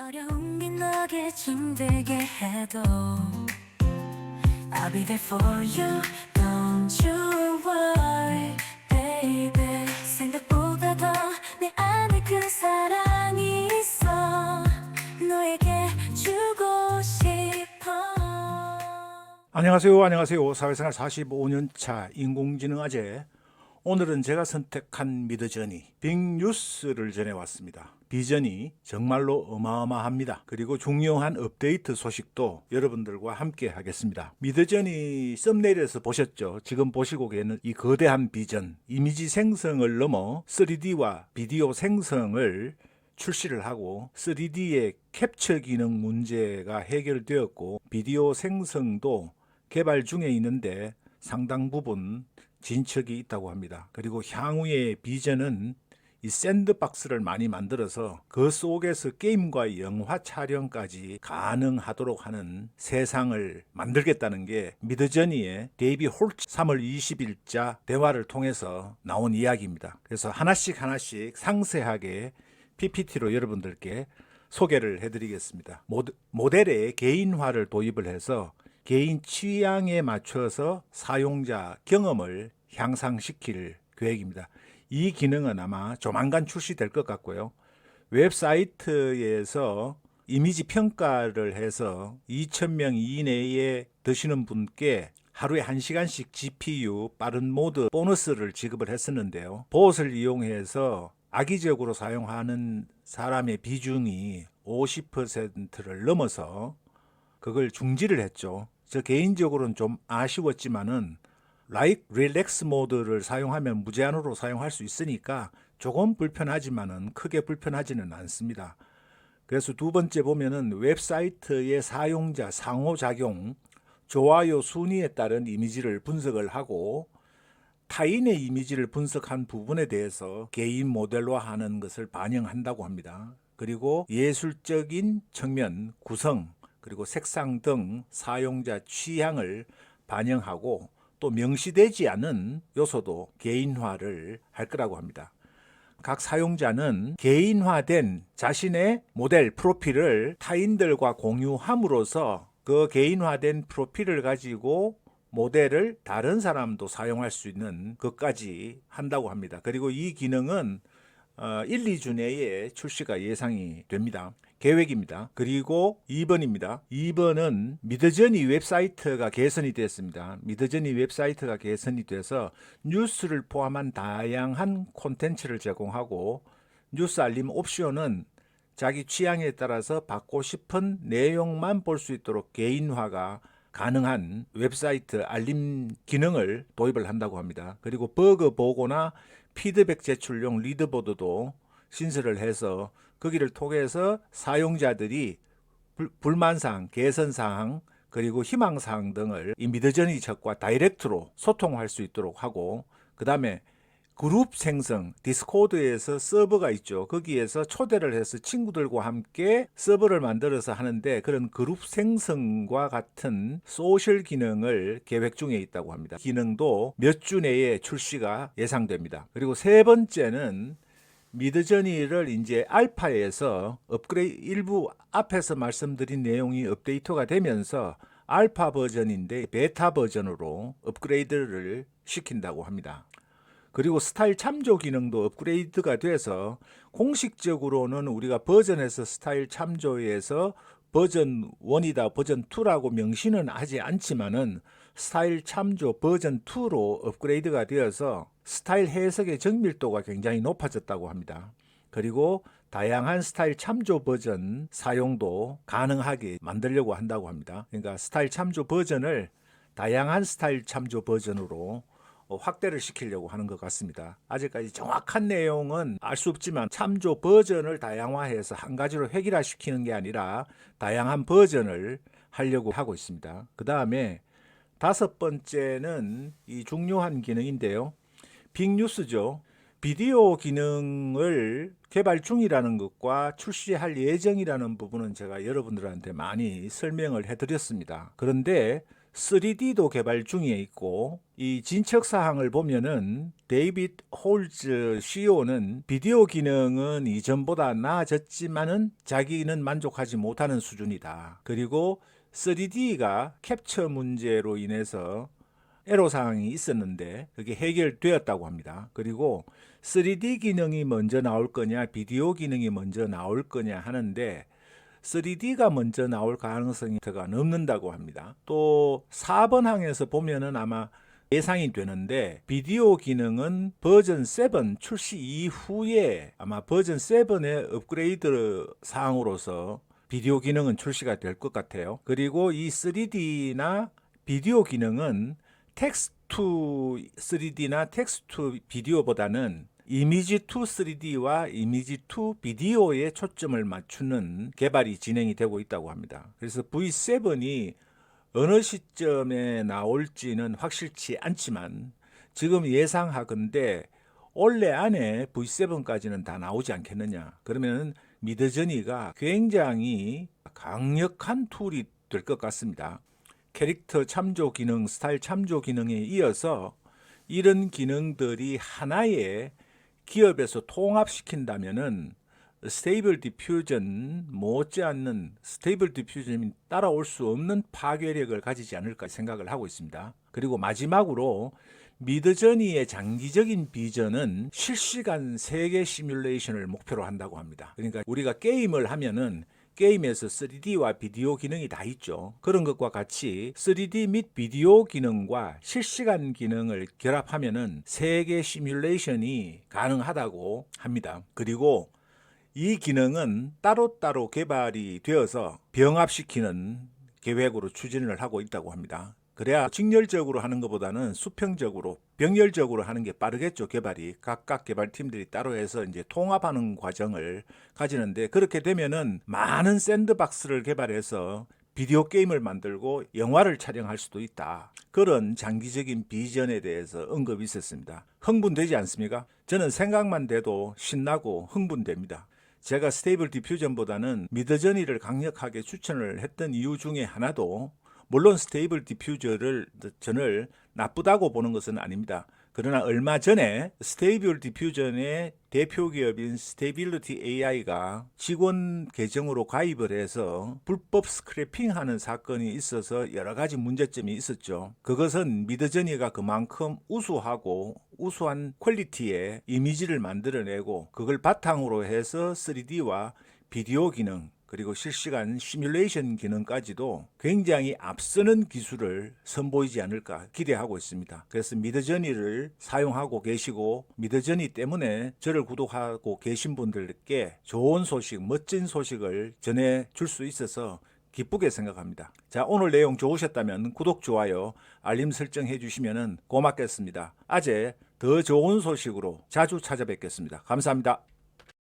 어려운 게 너게 힘들게 해도 I'll be there for you Don't you worry baby 생각보다 더 내 안에 그 사랑이 있어 너에게 주고 싶어 안녕하세요. 안녕하세요. 사회생활 45년 차 인공지능 아재. 오늘은 제가 선택한 미드저니 빅뉴스를 전해왔습니다. 비전이 정말로 어마어마합니다. 그리고 중요한 업데이트 소식도 여러분들과 함께 하겠습니다. 미드저니 썸네일에서 보셨죠? 지금 보시고 계는 이 거대한 비전, 이미지 생성을 넘어 3D와 비디오 생성을 출시를 하고 3D의 캡처 기능 문제가 해결되었고 비디오 생성도 개발 중에 있는데 상당 부분 진척이 있다고 합니다. 그리고 향후의 비전은 이 샌드박스를 많이 만들어서 그 속에서 게임과 영화 촬영까지 가능하도록 하는 세상을 만들겠다는 게 미드저니의 데이비 홀츠 3월 20일자 대화를 통해서 나온 이야기입니다. 그래서 하나씩 하나씩 상세하게 PPT로 여러분들께 소개를 해드리겠습니다. 모델의 개인화를 도입을 해서 개인 취향에 맞춰서 사용자 경험을 향상시킬 계획입니다. 이 기능은 아마 조만간 출시될 것 같고요. 웹사이트에서 이미지 평가를 해서 2,000명 이내에 드시는 분께 하루에 1시간씩 GPU 빠른 모드 보너스를 지급을 했었는데요. 보엇을 이용해서 악의적으로 사용하는 사람의 비중이 50%를 넘어서 그걸 중지를 했죠. 저 개인적으로는 좀 아쉬웠지만은 라이트 릴렉스 모드를 사용하면 무제한으로 사용할 수 있으니까 조금 불편하지만은 크게 불편하지는 않습니다. 그래서 두 번째 보면은 웹사이트의 사용자 상호작용, 좋아요 순위에 따른 이미지를 분석을 하고 타인의 이미지를 분석한 부분에 대해서 개인 모델화하는 것을 반영한다고 합니다. 그리고 예술적인 측면, 구성, 그리고 색상 등 사용자 취향을 반영하고 또 명시되지 않은 요소도 개인화를 할 거라고 합니다. 각 사용자는 개인화된 자신의 모델 프로필을 타인들과 공유함으로써 그 개인화된 프로필을 가지고 모델을 다른 사람도 사용할 수 있는 것까지 한다고 합니다. 그리고 이 기능은 어, 1, 2주 내에 출시가 예상이 됩니다. 계획입니다. 그리고 2번입니다. 2번은 미드저니 웹사이트가 개선이 됐습니다. 미드저니 웹사이트가 개선이 돼서 뉴스를 포함한 다양한 콘텐츠를 제공하고 뉴스 알림 옵션은 자기 취향에 따라서 받고 싶은 내용만 볼 수 있도록 개인화가 가능한 웹사이트 알림 기능을 도입을 한다고 합니다. 그리고 버그 보고나 피드백 제출용 리드보드도 신설을 해서 거기를 통해서 사용자들이 불, 불만사항, 개선사항, 그리고 희망사항 등을 이 미드저니 측과 다이렉트로 소통할 수 있도록 하고 그 다음에 그룹 생성, 디스코드에서 서버가 있죠. 거기에서 초대를 해서 친구들과 함께 서버를 만들어서 하는데 그런 그룹 생성과 같은 소셜 기능을 계획 중에 있다고 합니다. 기능도 몇 주 내에 출시가 예상됩니다. 그리고 세 번째는 미드저니를 이제 알파에서 업그레이드 일부 앞에서 말씀드린 내용이 업데이트가 되면서 알파 버전인데 베타 버전으로 업그레이드를 시킨다고 합니다. 그리고 스타일 참조 기능도 업그레이드가 돼서 공식적으로는 우리가 버전에서 스타일 참조에서 버전 1이다 버전 2라고 명시는 하지 않지만은 스타일 참조 버전 2로 업그레이드가 되어서 스타일 해석의 정밀도가 굉장히 높아졌다고 합니다. 그리고 다양한 스타일 참조 버전 사용도 가능하게 만들려고 한다고 합니다. 그러니까 스타일 참조 버전을 다양한 스타일 참조 버전으로 어, 확대를 시키려고 하는 것 같습니다. 아직까지 정확한 내용은 알 수 없지만 참조 버전을 다양화해서 한 가지로 획일화시키는 게 아니라 다양한 버전을 하려고 하고 있습니다. 그 다음에 다섯 번째는 이 중요한 기능인데요. 빅뉴스죠. 비디오 기능을 개발 중이라는 것과 출시할 예정이라는 부분은 제가 여러분들한테 많이 설명을 해드렸습니다. 그런데 3D도 개발 중에 있고 이 진척 사항을 보면은 데이빗 홀즈 CEO는 비디오 기능은 이전보다 나아졌지만은 자기는 만족하지 못하는 수준이다. 그리고 3D가 캡처 문제로 인해서 애로 사항이 있었는데 그게 해결되었다고 합니다. 그리고 3D 기능이 먼저 나올 거냐, 비디오 기능이 먼저 나올 거냐 하는데 3D가 먼저 나올 가능성이 더 넘는다고 합니다. 또 4번 항에서 보면은 아마 예상이 되는데 비디오 기능은 버전 7 출시 이후에 아마 버전 7의 업그레이드 사항으로서 비디오 기능은 출시가 될 것 같아요. 그리고 이 3D나 비디오 기능은 텍스트 투 3D나 텍스트 투 비디오보다는 이미지 투 3D와 이미지 투 비디오에 초점을 맞추는 개발이 진행이 되고 있다고 합니다. 그래서 V7이 어느 시점에 나올지는 확실치 않지만 지금 예상하건대 올해 안에 V7까지는 다 나오지 않겠느냐. 그러면 미드저니가 굉장히 강력한 툴이 될 것 같습니다. 캐릭터 참조 기능, 스타일 참조 기능에 이어서 이런 기능들이 하나의 기업에서 통합시킨다면은 스테이블 디퓨전 못지않는 스테이블 디퓨전이 따라올 수 없는 파괴력을 가지지 않을까 생각을 하고 있습니다. 그리고 마지막으로 미드저니의 장기적인 비전은 실시간 세계 시뮬레이션을 목표로 한다고 합니다. 그러니까 우리가 게임을 하면은 게임에서 3D와 비디오 기능이 다 있죠. 그런 것과 같이 3D 및 비디오 기능과 실시간 기능을 결합하면은 세계 시뮬레이션이 가능하다고 합니다. 그리고 이 기능은 따로따로 개발이 되어서 병합시키는 계획으로 추진을 하고 있다고 합니다. 그래야 직렬적으로 하는 것보다는 수평적으로 병렬적으로 하는 게 빠르겠죠 개발이 각각 개발팀들이 따로 해서 이제 통합하는 과정을 가지는데 그렇게 되면은 많은 샌드박스를 개발해서 비디오 게임을 만들고 영화를 촬영할 수도 있다. 그런 장기적인 비전에 대해서 언급이 있었습니다. 흥분되지 않습니까? 저는 생각만 돼도 신나고 흥분됩니다. 제가 스테이블 디퓨전보다는 미드저니를 강력하게 추천을 했던 이유 중에 하나도 물론 스테이블 디퓨저를 저를 나쁘다고 보는 것은 아닙니다. 그러나 얼마 전에 스테이블 디퓨전의 대표 기업인 스테빌리티 AI가 직원 계정으로 가입을 해서 불법 스크래핑하는 사건이 있어서 여러 가지 문제점이 있었죠. 그것은 미드저니가 그만큼 우수하고 우수한 퀄리티의 이미지를 만들어내고 그걸 바탕으로 해서 3D와 비디오 기능 그리고 실시간 시뮬레이션 기능까지도 굉장히 앞서는 기술을 선보이지 않을까 기대하고 있습니다. 그래서 미드저니를 사용하고 계시고 미드저니 때문에 저를 구독하고 계신 분들께 좋은 소식, 멋진 소식을 전해 줄 수 있어서 기쁘게 생각합니다. 자, 오늘 내용 좋으셨다면 구독, 좋아요, 알림 설정해 주시면 고맙겠습니다. 아재 더 좋은 소식으로 자주 찾아뵙겠습니다. 감사합니다.